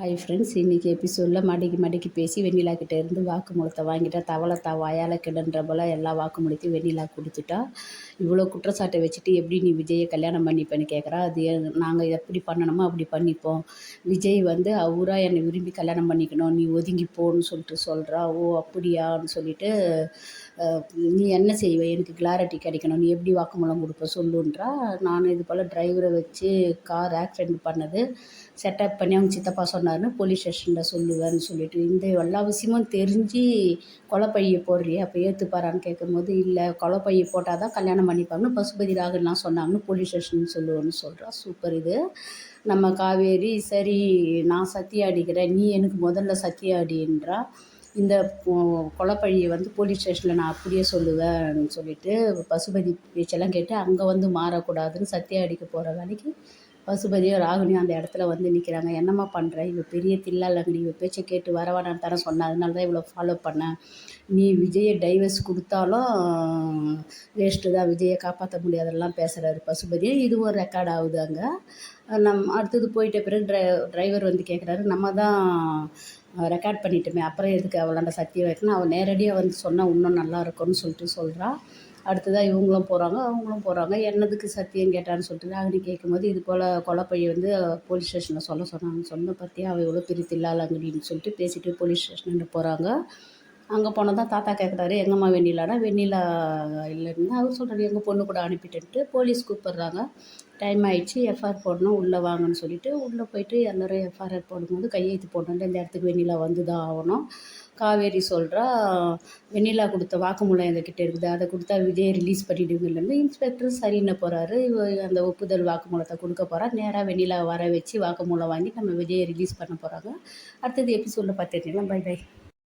Hi friends இன்றைக்கி எபிசோடில் மடிக்கு மடிக்கு பேசி வெண்ணிலா கிட்டேருந்து வாக்குமூலத்தை வாங்கிட்டா தவளை தா வாயால் கிடன்ற போல் எல்லா வாக்குமூலத்தையும் வெண்ணிலா கொடுத்துட்டா. இவ்வளோ குற்றச்சாட்டை வச்சுட்டு எப்படி நீ விஜயை கல்யாணம் பண்ணிப்பேன்னு கேட்குறா அது நாங்கள் எப்படி பண்ணணுமோ அப்படி பண்ணிப்போம். விஜய் வந்து அவராக என்னை விரும்பி கல்யாணம் பண்ணிக்கணும். நீ ஒதுங்கி போன்னு சொல்லிட்டு சொல்கிறா ஓ அப்படியான்னு சொல்லிட்டு நீ என்ன செய்வ? எனக்கு கிளாரிட்டி கிடைக்கணும். நீ எப்படி வாக்குமூலம் கொடுப்ப? சொல்லுன்றா. நான் இது போல் டிரைவரை வச்சு கார் ஆக்சிடெண்ட் பண்ணது. செட்டப் பண்ணி அவங்க சித்தப்பா சொன்னார்னு போலீஸ் ஸ்டேஷனில் சொல்லுவேன்னு சொல்லிட்டு இந்த எல்லா விஷயமும் தெரிஞ்சு கொலைப்பையை போடுறியே அப்போ ஏற்றுப்பாரான்னு கேட்கும்போது இல்லை கொலைப்பையை போட்டால் தான் கல்யாணம் பண்ணிப்பாங்கன்னு பசுபதி ராகுலாம் சொன்னாங்கன்னு போலீஸ் ஸ்டேஷன் சொல்லுவேன்னு சொல்கிறா சூப்பர் இது. நம்ம காவேரி சரி நான் சத்தியம் அடிக்கிறேன் நீ எனக்கு முதல்ல சத்தியம் அடின்றா இந்த கொலப்பழியை வந்து போலீஸ் ஸ்டேஷனில் நான் அப்படியே சொல்லுவேன் சொல்லிட்டு பசுபதி பேச்செல்லாம் கேட்டு அங்கே வந்து மாறக்கூடாதுன்னு சத்தியம் அடிக்க போகிற வேலைக்கு பசுபதியும் ராகுனியும் அந்த இடத்துல வந்து நிற்கிறாங்க என்னம்மா பண்ணுற இவ பெரிய தில்லாலங்கடி இவ பேச்சை கேட்டு வரவானான்னு தானே சொன்னேன். அதனால தான் இவ்வளோ ஃபாலோ பண்ணேன். நீ விஜயை டைவர்ஸ் கொடுத்தாலும் வேஸ்ட்டு தான். விஜயை காப்பாற்ற முடியாதெல்லாம் பேசுகிறாரு பசுபதியும் இதுவும் ரெக்கார்ட் ஆகுது அங்கே நம் அடுத்தது போயிட்ட பிறகு ட்ரை டிரைவர் வந்து கேட்குறாரு நம்ம தான் ரெக்கார்ட் பண்ணிட்டோமே. அப்புறம் எதுக்கு அவளாண்ட சத்தியம் வைக்கணும் அவள் நேரடியாக வந்து சொன்னால் இன்னும் நல்லா இருக்கும்னு சொல்லிட்டு சொல்கிறா அடுத்ததாக இவங்களும் போகிறாங்க அவங்களும் போகிறாங்க என்னதுக்கு சத்தியம் கேட்டான்னு சொல்லிட்டு ராகினி கேட்கும்போது இது போல் கொலப்பழி வந்து போலீஸ் ஸ்டேஷனில் சொல்ல சொன்னாங்க சொன்ன பற்றி அவள் எவ்வளோ பெரிய அப்படின்னு சொல்லிட்டு பேசிட்டு போலீஸ் ஸ்டேஷனுக்கு போகிறாங்க அங்கே போனால் தான் தாத்தா கேட்குறாரு எங்கம்மா வெண்ணிலானா? வெண்ணிலா இல்லைன்னு. அவர் சொல்கிறாரு எங்கள் பொண்ணு கூட அனுப்பிட்டுன்ட்டு. போலீஸ் கூப்பிட்றாங்க. டைம் ஆகிடுச்சு எஃப்ஆர் போடணும் உள்ளே வாங்கன்னு சொல்லிட்டு உள்ளே போயிட்டு எல்லோரும் எஃப்ஆர்ஆர் போடும்போது கையெழுத்து போட்டோன்ட்டு இந்த இடத்துக்கு வெண்ணிலா வந்து தான் ஆகணும். காவேரி சொல்கிறா வெண்ணிலா கொடுத்த வாக்குமூலம் எங்ககிட்ட இருக்குது. அதை கொடுத்தா விஜய் ரிலீஸ் பண்ணிவிடுங்கன்னு இன்ஸ்பெக்டர் சரின்னு போகிறாரு அந்த ஒப்புதல் வாக்குமூலத்தை கொடுக்க போகிறா நேராக வெண்ணிலா வர வச்சு வாக்குமூலம் வாங்கி நம்ம விஜயை ரிலீஸ் பண்ண போகிறாங்க அடுத்தது எபிசோடில் பார்த்துக்கலாம் பை பை